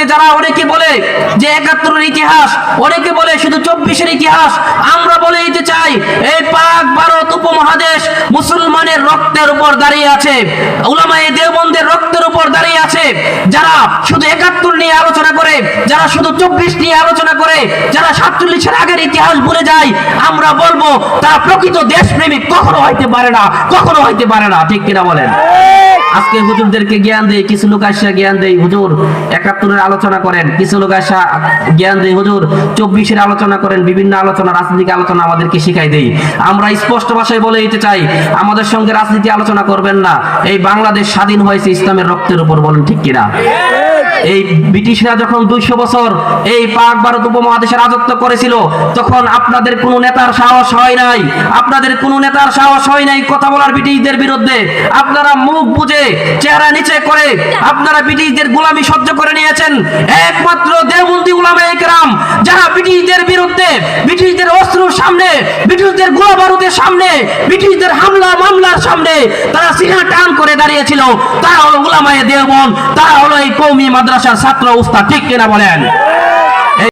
আজকে যারা অনেকে বলে যে একাত্তরের ইতিহাস, অনেকে বলে শুধু চব্বিশের ইতিহাস, আমরা বলে দিতে চাই, এই পাক ভারত উপমহাদেশ মুসলমানের রক্তের উপর দাঁড়িয়ে আছে, উলামায়ে দেওবন্দের রক্তের উপর দাঁড়িয়ে আছে, যারা শুধু একাত্তর নিয়ে আলোচনা করে, যারা শুধু চব্বিশ নিয়ে আলোচনা করে, যারা সাতচল্লিশের আগের ইতিহাস ভুলে যায়, আমরা বলব, তারা প্রকৃত দেশপ্রেমিক কখনো হইতে পারে না, কখনো হইতে পারে না, ঠিক কিনা বলেন? আজকে হুজুরদেরকে জ্ঞান দেয় কিছু লোক আসা জ্ঞান দেয় হুজুর, একাত্তরের আলোচনা করেন, কিছু লোক আসা জ্ঞান দেয় হুজুর, চব্বিশের আলোচনা করেন, বিভিন্ন আলোচনা আলোচনা আমাদেরকে শিখাই দেই। আমরা স্পষ্ট ভাষায় বলে দিতে চাই, আমাদের সঙ্গে রাজনীতি আলোচনা করবেন না, এই বাংলাদেশ স্বাধীন হয়েছে ইসলামের রক্তের উপর, বলেন ঠিক কিনা? এই ব্রিটিশরা যখন দুইশো বছর এই পাক ভারত উপমহাদেশে রাজত্ব করেছিল, তখন আপনাদের কোনো নেতার সাহস হয় নাই। আপনাদের কোনো নেতার সাহস হয় নাই কথা বলার ব্রিটিশদের বিরুদ্ধে। আপনারা মুখ বুঝে চেহারা নিচে করে আপনারা ব্রিটিশদের গোলামি সহ্য করে নিয়েছেন। একমাত্র দেওবন্দি উলামা একরাম, যারা ব্রিটিশদের বিরুদ্ধে, ব্রিটিশদের অস্ত্র সামনে, ব্রিটিশদের গোলা বারুদের সামনে, ব্রিটিশদের হামলা সামনে তারা সিনা টান করে দাঁড়িয়েছিল। তারা হলো উলামায়ে দেওবন তারা হলো এই কৌমি মাদ্রাসার ছাত্র উস্তাদ, ঠিক কিনা বলেন?